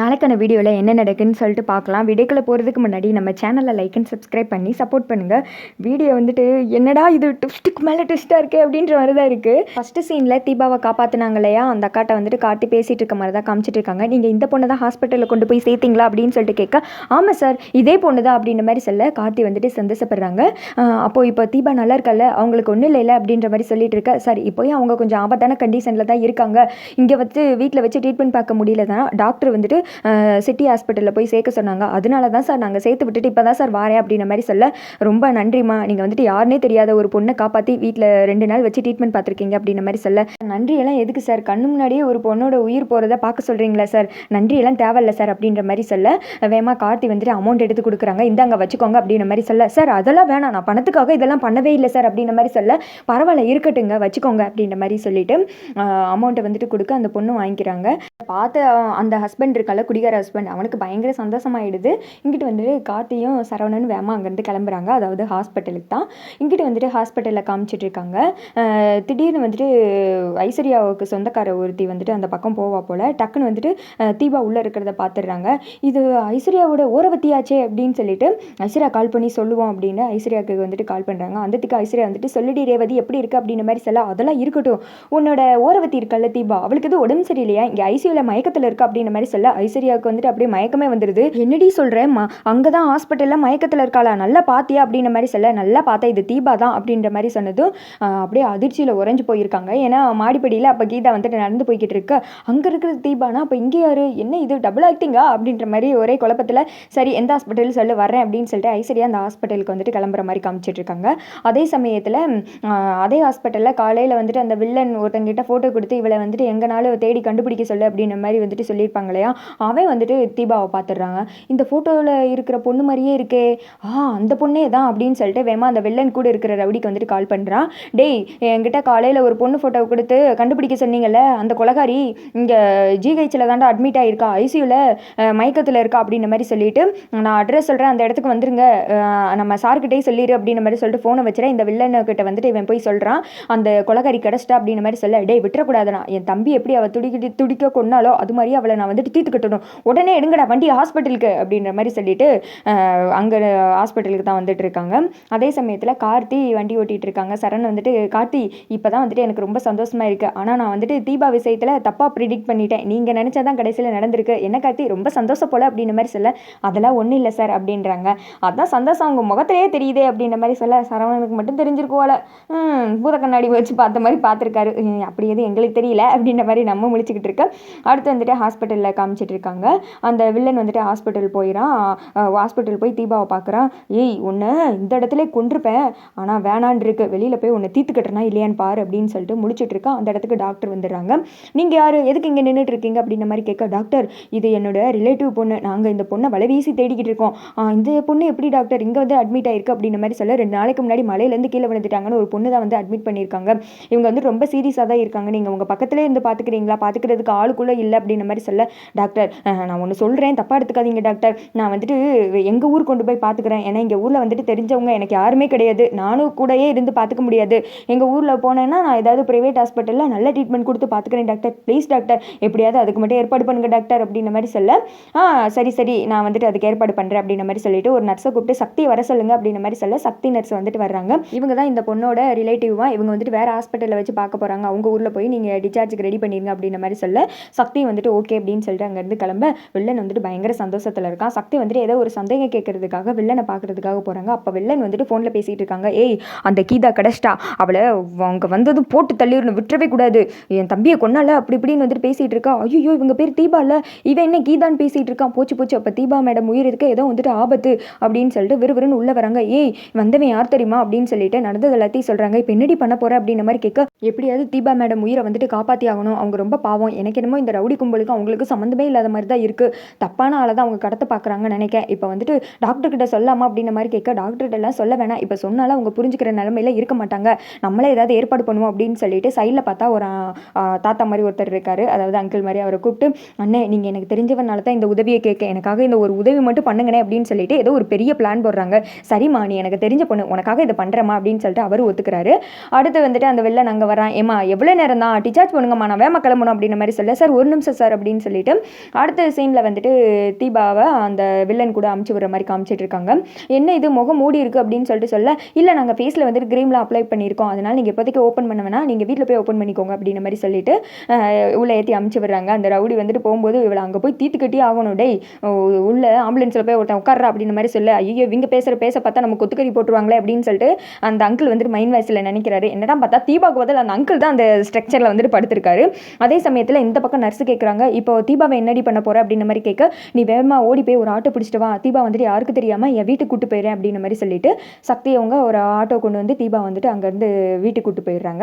நாளைக்கான வீடியோவில் என்ன நடக்குன்னு சொல்லிட்டு பார்க்கலாம். வீடியோக்குள்ளே போகிறதுக்கு முன்னாடி நம்ம சேனலை லைக் அண்ட் சப்ஸ்கிரைப் பண்ணி சப்போர்ட் பண்ணுங்கள் வீடியோ வந்துட்டு என்னடா இது ட்விஸ்ட்டுக்கு மேலே ட்விஸ்ட்டாக இருக்கே அப்படின்ற மாதிரி தான் இருக்குது ஃபஸ்ட்டு சீனில் தீபாவை காப்பாற்றினாங்க இல்லையா? அந்த அக்காட்ட வந்துட்டு கார்த்தி பேசிகிட்டு இருக்க மாதிரி தான் காமிச்சிட்டு இருக்காங்க. நீங்கள் இந்த பொண்ணை தான் ஹாஸ்பிட்டலில் கொண்டு போய் சேர்த்தீங்களா அப்படின்னு சொல்லிட்டு கேட்க ஆமாம் சார் இதே பொண்ணு தான் அப்படின்ற மாதிரி சொல்ல கார்த்தி வந்துட்டு சந்தோஷப்படுறாங்க. அப்போது இப்போ தீபா நல்லா இருக்கல? அவங்களுக்கு ஒன்றும் இல்லைல்ல அப்படின்ற மாதிரி சொல்லிட்டு இருக்க. சார் இப்போயும் அவங்க கொஞ்சம் ஆபத்தான கண்டிஷனில் தான் இருக்காங்க. இங்கே வந்து வீட்டில் வச்சு ட்ரீட்மெண்ட் பார்க்க முடியல தான் டாக்டர் வந்துட்டு சிட்டி ஹாஸ்பிட்டலில் போய் சேர்க்க சொன்னாங்க. அதனால தான் சார் நாங்கள் சேர்த்து விட்டுட்டு இப்போ தான் சார் வாரேன் அப்படின்ற மாதிரி சொல்ல ரொம்ப நன்றிம்மா. நீங்கள் வந்துட்டு யாருனே தெரியாத ஒரு பொண்ணை காப்பாற்றி வீட்டில் ரெண்டு நாள் வச்சு ட்ரீட்மெண்ட் பார்த்துருக்கீங்க அப்படின்ற மாதிரி சொல்ல. நன்றியெல்லாம் எதுக்கு சார்? கண்ணு முன்னாடியே ஒரு பொண்ணோட உயிர் போகிறத பார்க்க சொல்கிறீங்களா சார்? நன்றியெல்லாம் தேவையில்ல சார் அப்படின்ற மாதிரி சொல்ல. வேமா கார்த்தி வந்துட்டு அமௌண்ட் எடுத்து கொடுக்குறாங்க. இந்தாங்க வச்சுக்கோங்க அப்படின்ற மாதிரி சொல்ல. சார் அதெல்லாம் வேணாம். நான் பணத்துக்காக இதெல்லாம் பண்ணவே இல்லை சார் அப்படின்ற மாதிரி சொல்ல. பரவாயில்ல இருக்கட்டுங்க. வச்சுக்கோங்க அப்படின்ற மாதிரி சொல்லிட்டு அமௌண்ட்டை வந்துட்டு கொடுக்க அந்த பொண்ணு வாங்கிக்கிறாங்க. பார்த்த அந்த ஹஸ்பண்ட் இருக்கல குடிகார ஹஸ்பண்ட் அவனுக்கு பயங்கர சந்தோஷமாயிடுது. இங்கிட்டு வந்துட்டு கார்த்தியும் சரவணனும் வேமா அங்கேருந்து கிளம்புறாங்க. அதாவது ஹாஸ்பிட்டலுக்கு தான். இங்கிட்டு வந்துட்டு ஹாஸ்பிட்டலில் காமிச்சிட்டு இருக்காங்க திடீர்னு வந்துட்டு ஐஸ்வர்யாவுக்கு சொந்தக்கார ஒருத்தி வந்துட்டு அந்த பக்கம் போவா போல். டக்குன்னு வந்துட்டு தீபா உள்ளே இருக்கிறத பார்த்துடுறாங்க இது ஐஸ்வர்யாவோட ஓரவத்தியாச்சே அப்படின்னு சொல்லிட்டு ஐஸ்வர்யா கால் பண்ணி சொல்லுவோம் அப்படின்னு ஐஸ்வர்யாவுக்கு வந்துட்டு கால் பண்ணுறாங்க அந்தத்துக்கு ஐஸ்வர்யா வந்துட்டு சொல்லிடி ரேவதி எப்படி இருக்குது அப்படின்ற மாதிரி சொல்ல அதெல்லாம் இருக்கட்டும். உன்னோட ஓரவத்தி இருக்கல்ல தீபா. அவளுக்கு எதுவும் உடம்பு சரியில்லையா? இங்கே ஐசியூவில் மயக்கத்தில் இருக்கா? அப்படின்ற மாதிரி சொல்ல ஐஸ்வர்யாவுக்கு வந்துட்டு அப்படியே மயக்கமே வந்துடுது என்னடி சொல்கிறேன் ம அங்கே தான் ஹாஸ்பிட்டலில் மயக்கத்தில் இருக்காளா? நல்லா பார்த்தியா அப்படின்ற மாதிரி சொல்ல நல்லா பார்த்தா இது தீபா தான் அப்படின்ற மாதிரி சொன்னதும் அப்படியே அதிர்ச்சியில் உறைஞ்சு போயிருக்காங்க. ஏன்னா மாடிப்படியில் அப்போ கீதா வந்துட்டு நடந்து போய்கிட்டு இருக்கு. அங்கே இருக்கிறது தீபானா அப்போ இங்கே யார்? என்ன இது? டபுள் ஆக்டிங்கா அப்படின்ற மாதிரி ஒரே குழப்பத்தில் சரி எந்த ஹாஸ்பிட்டல் சொல்லு வரேன் அப்படின்னு சொல்லிட்டு ஐஸ்வர்யா அந்த ஹாஸ்பிட்டலுக்கு வந்துட்டு கிளம்புற மாதிரி காமிச்சிட்டு இருக்காங்க. அதே சமயத்தில் அதே ஹாஸ்பிட்டலில் காலையில் வந்துட்டு அந்த வில்லன் ஒருத்தங்கிட்ட ஃபோட்டோ கொடுத்து இவளை வந்துட்டு எங்கனாலும் தேடி கண்டுபிடிக்க சொல்லு அப்படின்ற மாதிரி வந்துட்டு சொல்லியிருப்பாங்க இல்லையா? அவன் வந்துட்டு தீபாவை பார்த்துடுறாங்க. இந்த ஃபோட்டோவில் இருக்கிற பொண்ணு மாதிரியே இருக்கே. ஆ அந்த பொண்ணே தான் அப்படின்னு சொல்லிட்டு வேமா அந்த வெள்ளன் கூட இருக்கிற ரவுடிக்கு வந்துட்டு கால் பண்ணுறான் டேய் என்கிட்ட காலையில் ஒரு பொண்ணு ஃபோட்டோ கொடுத்து கண்டுபிடிக்க சொன்னீங்கல்ல அந்த கொலகாரி இங்கே ஜிஹெச்சில் தாண்டா அட்மிட் ஆகிருக்கா ஐசியூவில் மயக்கத்தில் இருக்கா அப்படின்ற மாதிரி சொல்லிட்டு நான் அட்ரஸ் சொல்கிறேன் அந்த இடத்துக்கு வந்துருங்க. நம்ம சார்கிட்டே சொல்லிடு அப்படின்ற மாதிரி சொல்லிட்டு ஃபோனை வச்சுறேன் இந்த வில்லன்கிட்ட வந்துட்டு இவன் போய் சொல்கிறான் அந்த கொலகாரி கிடச்சிட்டா அப்படின்ற மாதிரி சொல்ல டேய் விட்டுறக்கூடாதுண்ணா என் தம்பி எப்படி அவள் துடிக்கிட்டு துடிக்க கொண்டாலோ அது மாதிரி அவளை நான் வந்துட்டு தீர்த்து கட்டணும் உடனே எடுங்கடா வண்டி ஹாஸ்பிட்டலுக்கு அப்படின்ற மாதிரி சொல்லிட்டு அங்கே ஹாஸ்பிட்டலுக்கு தான் வந்துட்டு இருக்காங்க. அதே சமயத்தில் கார்த்தி வண்டி ஓட்டிகிட்டு இருக்காங்க. சரண் வந்துட்டு கார்த்தி இப்போ தான் வந்துட்டு எனக்கு ரொம்ப சந்தோஷமாக இருக்குது ஆனால் நான் வந்துட்டு தீபா விஷயத்தில் தப்பாக ப்ரிடிக்ட் பண்ணிட்டேன். நீங்கள் நினச்சா தான் கடைசியில் நடந்திருக்கு. என்ன கார்த்தி ரொம்ப சந்தோஷம் போல் அப்படின்ற மாதிரி சொல்ல அதெல்லாம் ஒன்றும் இல்லை சார் அப்படின்றாங்க. அதான் சந்தோஷம் அவங்க முகத்திலேயே தெரியுதே அப்படின்ற மாதிரி சொல்ல சரவணனுக்கு மட்டும் தெரிஞ்சிருக்கோல பூத கண்ணாடி வச்சு பார்த்த மாதிரி பார்த்துருக்காரு. அப்படி எதுவும் எங்களுக்கு தெரியல அப்படின்ற மாதிரி நம்ம முழிச்சுக்கிட்டு இருக்க. அடுத்து வந்துட்டு ஹாஸ்பிட்டலில் காமிச்சிட்டு இருக்காங்க அந்த வில்லன் வந்துட்டு ஹாஸ்பிட்டல் போயிடான் ஹாஸ்பிட்டல் போய் தீபாவை பார்க்குறான். ஏய் உன்னை இந்த இடத்துல கொண்டிருப்பேன் ஆனால் வேணான் இருக்கு. வெளியில் போய் உன்னை தீர்த்து கட்டுறனா இல்லையான்னு பாரு அப்படின்னு சொல்லிட்டு முழிச்சிட்டு இருக்கான் அந்த இடத்துக்கு டாக்டர் வந்துடுறாங்க. நீங்கள் யார்? எதுக்கு இங்கே நின்றுட்டு இருக்கீங்க அப்படின்ற மாதிரி கேட்க டாக்டர் இது என்னோட ரிலேட்டிவ் பொண்ணு. நாங்கள் இந்த பொண்ணை வலை வீசி தேடிக்கிட்டு இருக்கோம். இந்த பொண்ணு எப்படி டாக்டர் இங்கே வந்து அட்மிட் ஆயிருக்கு அப்படின்ற மாதிரி சொல்ல ரெண்டு நாளைக்கு முன்னாடி மலையிலேருந்து கீழே விழுந்துட்டாங்கன்னு ஒரு பொண்ணு தான் வந்து அட்மிட் பண்ணியிருக்காங்க. இவங்க வந்து ரொம்ப சீரியஸாக தான் இருக்காங்க. நீங்கள் உங்கள் பக்கத்துலேயே இருந்து பார்த்துக்கிறீங்களா? பார்த்துக்கிறதுக்கு ஆளுக்குள்ளே இல்லை அப்படின்ற மாதிரி சொல்ல டாக்டர் டாக்டர். நான் ஒன்று சொல்கிறேன் தப்பாக எடுத்துக்காதீங்க டாக்டர். நான் வந்துட்டு எங்கள் ஊர் கொண்டு போய் பார்த்துக்கிறேன் ஏன்னா எங்கள் ஊரில் வந்துட்டு தெரிஞ்சவங்க எனக்கு யாருமே கிடையாது. நானும் கூடயே இருந்து பார்த்துக்க முடியாது. எங்கள் ஊரில் போனேன்னா நான் ஏதாவது ப்ரைவேட் ஹாஸ்பிட்டலில் நல்ல ட்ரீட்மெண்ட் கொடுத்து பார்த்துக்கிறேன் டாக்டர். ப்ளீஸ் டாக்டர் எப்படியாவது அதுக்கு மட்டும் ஏற்பாடு பண்ணுங்க டாக்டர் அப்படின்ற மாதிரி சொல்ல ஆ சரி சரி நான் வந்துட்டு அதுக்கு ஏற்பாடு பண்ணுறேன் அப்படின்ற மாதிரி சொல்லிட்டு ஒரு நர்ஸை கூப்பிட்டு சக்தி வர சொல்லுங்க அப்படின்ற மாதிரி சொல்ல சக்தி நர்ஸ் வந்துட்டு வர்றாங்க. இவங்க தான் இந்த பொண்ணோட ரிலேட்டிவாக இவங்க வந்துட்டு வேறு ஹாஸ்பிட்டலில் வச்சு பார்க்க போகிறாங்க அவங்க ஊரில் போய் நீங்கள் டிஸ்சார்ஜுக்கு ரெடி பண்ணிடுங்க அப்படின்ற மாதிரி சொல்ல சக்தி வந்துட்டு ஓகே அப்படின்னு சொல்லிட்டு அங்கேருந்து கிளம்ப வில்லன் வந்துட்டு பயங்கர சந்தோஷத்தில் இருக்கான். சக்தி வந்துட்டு ஏதோ ஒரு சந்தேகம் கேட்கறதுக்காக வில்லனை பார்க்கறதுக்காக போகிறாங்க அப்போ வில்லன் வந்துட்டு ஃபோனில் பேசிகிட்டு இருக்காங்க. ஏய் அந்த கீதா கடஸ்டா அவளை அவங்க வந்ததும் போட்டு தள்ளிடணும் விட்டுறவே கூடாது. என் தம்பியை கொன்னால? அப்படி இப்படின்னு வந்துட்டு பேசிகிட்டு இருக்கா. ஐயோ இவங்க பேர் தீபா இல்லை. இவன் என்ன கீதான்னு பேசிகிட்டு இருக்கான். போச்சு போச்சு. அப்போ தீபா மேடம் உயிர் இருக்க ஏதோ வந்துட்டு ஆபத்து. அப்படின்னு சொல்லிட்டு விறுவிறுன்னு உள்ளே வராங்க. ஏய் வந்தவன் யார் தெரியுமா? அப்படின்னு சொல்லிட்டு நடந்தது எல்லாத்தையும் சொல்கிறாங்க இப்போ என்னடி பண்ண போகிற அப்படின்ற மாதிரி கேட்க எப்படியாவது தீபா மேடம் உயிரை வந்துட்டு காப்பாற்றி ஆகணும். அவங்க ரொம்ப பாவம். எனக்கு என்னமோ இந்த ரவுடி கும்பலுக்கு அவங்களுக்கு சம்மந்தமே இல்லை. இல்லாத மாதிரி தான் இருக்குது தப்பான ஆளை தான் அவங்க கடத்த பார்க்குறாங்கன்னு நினைக்கேன் இப்போ வந்துட்டு டாக்டர்கிட்ட சொல்லாமா அப்படின்ற மாதிரி கேட்க டாக்டர்கிட்ட எல்லாம் சொல்ல வேணாம். இப்போ சொன்னாலும் அவங்க புரிஞ்சுக்கிற நிலமையில இருக்க மாட்டாங்க. நம்மளே ஏதாவது ஏற்பாடு பண்ணுவோம் அப்படின்னு சொல்லிட்டு சைடில் பார்த்தா ஒரு தாத்தா மாதிரி ஒருத்தர் இருக்காரு. அதாவது அங்கிள் மாதிரி அவரை கூப்பிட்டு அண்ணே நீங்கள் எனக்கு தெரிஞ்சவனால தான் இந்த உதவியை கேட்க எனக்காக இந்த ஒரு உதவி மட்டும் பண்ணுங்கண்ணே அப்படின்னு சொல்லிட்டு ஏதோ ஒரு பெரிய பிளான் போடுறாங்க. சரிம்மா நீ எனக்கு தெரிஞ்ச பொண்ணு. உனக்காக இதை பண்ணுறேம்மா அப்படின்னு சொல்லிட்டு அவர் ஒத்துக்கிறாரு. அடுத்து வந்துட்டு அந்த வெளில நாங்கள் வரான் ஏமா எவ்வளோ நேரம் தான்? டிசார்ஜ் பண்ணுங்கம்மா. நான் வேமா கிளம்பணும் அப்படின்ற மாதிரி சொல்ல சார் ஒரு நிமிஷம் சார் அப்படின்னு சொல்லிட்டு அடுத்த சீனில் வந்துட்டு தீபாவை அந்த வில்லன் கூட அமுச்சு விடுற மாதிரி காமிச்சிட்டு இருக்காங்க. என்ன இது முகம் மூடி இருக்குது அப்படின்னு சொல்லிட்டு சொல்ல இல்லை நாங்கள் ஃபேஸில் வந்துட்டு க்ரீம்லாம் அப்ளை பண்ணியிருக்கோம். அதனால் நீங்கள் இப்போதைக்கு ஓப்பன் பண்ண வேணாம். நீங்கள் வீட்டில் போய் ஓப்பன் பண்ணிக்கோங்க அப்படின்ற மாதிரி சொல்லிட்டு உள்ளே உள்ள ஏற்றி அமுச்சு விடுறாங்க. அந்த ரவுடி வந்துட்டு போகும்போது இவளை அங்கே போய் தீத்து கட்டி ஆகணும். டேய் ஓ, உள்ள ஆம்புலன்ஸில் போய் ஒருத்தன் உட்கார்றா அப்படின்ற மாதிரி சொல்ல. ஐயோ இவங்க பேசுகிற பேச பார்த்தா நம்ம கொத்துக்கறி போட்டுருவாங்களே அப்படின்னு சொல்லிட்டு அந்த அங்கிள் வந்துட்டு மைண்ட் வாய்ஸில் நினைக்கிறாரு. என்னடா பார்த்தா தீபாவுக்கு பதில் அந்த அங்கிள் தான் அந்த ஸ்ட்ரக்சரில் வந்துட்டு படுத்திருக்காரு. அதே சமயத்தில் இந்த பக்கம் நர்ஸு கேட்குறாங்க இப்போ தீபாவை என்ன என்னடி பண்ண போற அப்படின்ற மாதிரி கேட்க நீ வேகமாக ஓடி போய் ஒரு ஆட்டோ பிடிச்சிட்டு வா. தீபா வந்துட்டு யாருக்கு தெரியாமல் என் வீட்டுக்கு கூட்டு போயிடுறேன் அப்படின்ற மாதிரி சொல்லிட்டு சக்தி அவங்க ஒரு ஆட்டோ கொண்டு வந்து தீபா வந்துட்டு அங்கேருந்து வீட்டுக்கு கூட்டு போயிடுறாங்க.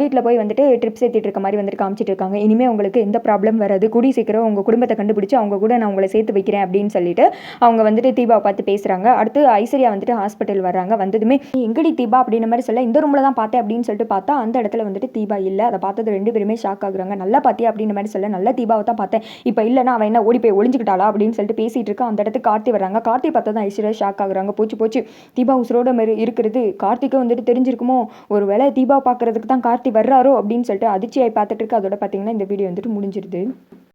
வீட்டில் போய் வந்துட்டு ட்ரிப் ஏற்றிட்டு இருக்க மாதிரி வந்துட்டு காமிச்சிட்டு இருக்காங்க. இனிமேல் உங்களுக்கு எந்த ப்ராப்ளம் வராது. கூடி சீக்கிரம் உங்கள் குடும்பத்தை கண்டுபிடிச்சு அவங்க கூட நான் உங்களை சேர்த்து வைக்கிறேன் அப்படின்னு சொல்லிட்டு அவங்க வந்துட்டு தீபாவை பார்த்து பேசுகிறாங்க அடுத்து ஐஸ்வர்யா வந்துட்டு ஹாஸ்பிட்டல் வர்றாங்க. வந்ததுமே எங்கடி தீபா? அப்படின்ற மாதிரி சொல்ல இந்த ரூமில் தான் பார்த்தேன் அப்படின்னு சொல்லிட்டு பார்த்தா அந்த இடத்துல வந்துட்டு தீபா இல்லை. அதை பார்த்தது ரெண்டு பேருமே ஷாக் ஆகுறாங்க. நல்லா பார்த்தியா? அப்படின்ற மாதிரி சொல்ல நல்ல தீபாவை தான் பார்த்தேன். இப்போ இல்லைனா அவன் என்ன ஓடி போய் ஒளிஞ்சிக்கிட்டாளா அப்படின்னு சொல்லிட்டு பேசிட்டு இருக்கா அந்த இடத்துக்கு கார்த்தி வராங்க கார்த்தி பார்த்தா தான் ஐஸ்வர்யா ஷாக் ஆகுறாங்க. போச்சு போச்சு. தீபா உசுரோட மாதிரி இருக்கிறது. கார்த்திக்கு வந்துட்டு தெரிஞ்சிருக்குமோ? ஒரு வேளை தீபா பார்க்கறதுக்கு தான் கார்த்தி வர்றாரோ அப்படின்னு சொல்லிட்டு அதிர்ச்சியாய் பார்த்துட்டு இருக்கு. அதோட பார்த்தீங்கன்னா இந்த வீடியோ வந்துட்டு முடிஞ்சிருது.